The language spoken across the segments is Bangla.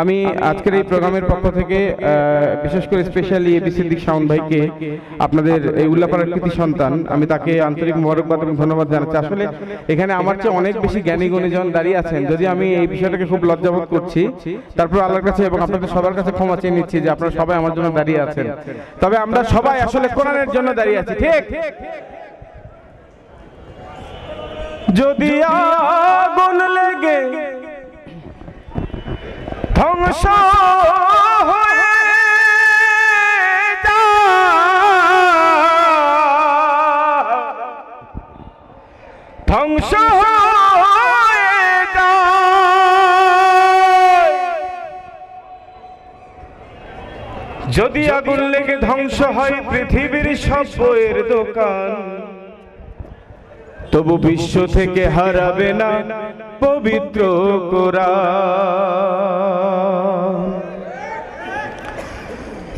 আমি আজকের এই প্রোগ্রামের পক্ষ থেকে বিশেষ করে স্পেশালি এবি সিদ্দিক শাওন ভাইকে, আপনাদের এই উল্লাপাড়ার কৃতি সন্তান, আমি তাকে আন্তরিক মোবারকবাদ এবং ধন্যবাদ জানাচ্ছি। আসলে এখানে আমার চেয়ে অনেক বেশি জ্ঞানী গুণীজন দাঁড়িয়ে আছেন। যদি আমি এই বিষয়টাকে খুব লজ্জাবোধ করছি, তারপর আল্লাহর কাছে এবং আপনাদের সবার কাছে ক্ষমা চেয়ে নিচ্ছি যে আপনারা সবাই আমার জন্য দাঁড়িয়ে আছেন। তবে আমরা সবাই আসলে কোরআনের জন্য দাঁড়িয়ে আছি, ঠিক? যদি আগুন লেগে ধ্বংস ধ্বংস যদি আগুন লেগে ধ্বংস হয় পৃথিবীর সব বইয়ের দোকান, তবু বিশ্ব থেকে হারাবে না পবিত্র কোরআন।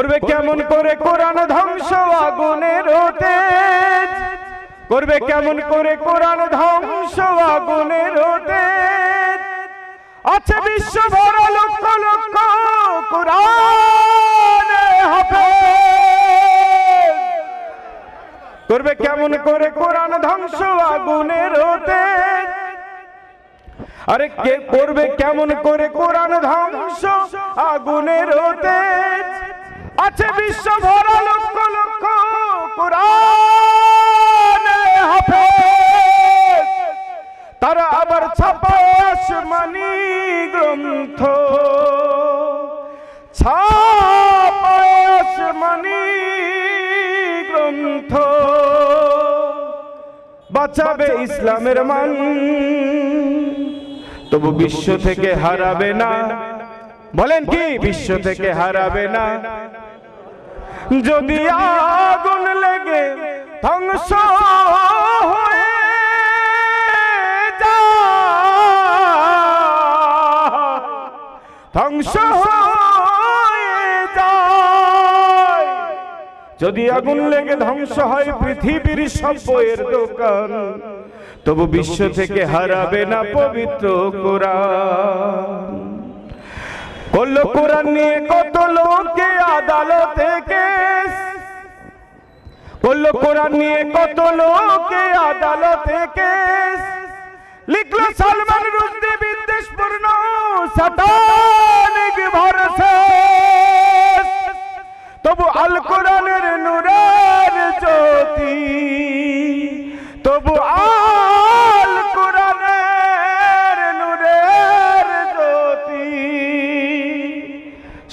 করবে কেমন করে কোরআন ধ্বংস আগুনের তেজ করবে কেমন করে কোরআন ধ্বংস আগুনের তেজ আছে বিশ্ব ভরা লক্ষ লক্ষ কোরআন করবে কেমন করে কোরআন ধ্বংস আগুনের হতে আরে কে করবে কেমন করে কোরআন ধ্বংস আগুনের হতে আছে বিশ্ব ভরা লক্ষ লক্ষ কোরআন তারা আবার ছাপায় আসমানি গ্রন্থ। ছাপায় আসমানি গ্রন্থ। বাঁচাবে ইসলামের মান। তবু বিশ্ব থেকে হারাবে না। বলেন কি? বিশ্ব থেকে হারাবে না। যদি আগুন লেগে ধ্বংস হয়ে ধ্বংস হয়ে যায়। যদি আগুন লেগে ধ্বংস হয় পৃথিবীর সব বইয়ের দোকান তবু বিশ্ব থেকে হারাবে না পবিত্র কোরআন। করল কোরআন নিয়ে কত লোকে আদালতে কেস করল কোরআন নিয়ে কত লোকে আদালতে কেস লিখলো, সালমান রুশদি বিদ্বেষপূর্ণ সাতানিক তবু আল কোরআনের নূরের জ্যোতি, তবু আল কোরআনের নূরের জ্যোতি,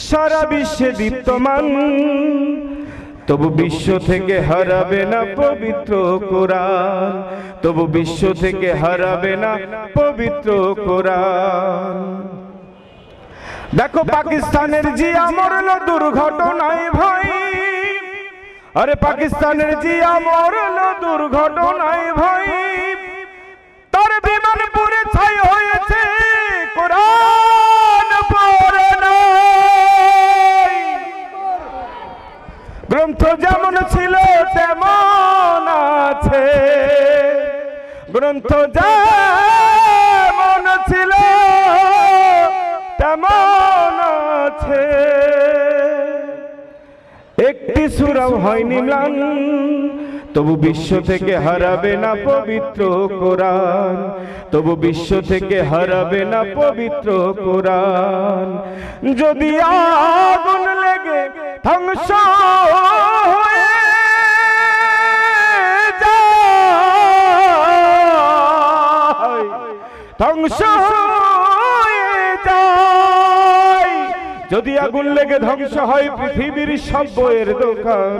সারা বিশ্বে দীপ্তমান তবু বিশ্ব থেকে হারাবে না পবিত্র কোরআন। তবু বিশ্ব থেকে হারাবে না পবিত্র কোরআন। দেখো পাকিস্তানের জিয়া মরল দুর্ঘটনায় ভাই। আরে পাকিস্তানের জিয়া মরল দুর্ঘটনায় ভাই। তার বিমান পুরে ছাই হয়েছে। কোরআন যেমন ছিল তেমন আছে। গ্রন্থ যেমন ছিল তেমন আছে। একটি সুরাও হয়নি ম্লান তবু বিশ্ব থেকে হারাবে না পবিত্র কোরআন। তবু বিশ্ব থেকে হারাবে না পবিত্র কোরআন। যদি আগুন লেগে ধ্বংস ধ্বংস যদি আগুন লেগে ধ্বংস হয় পৃথিবীর সব বইয়ের দোকান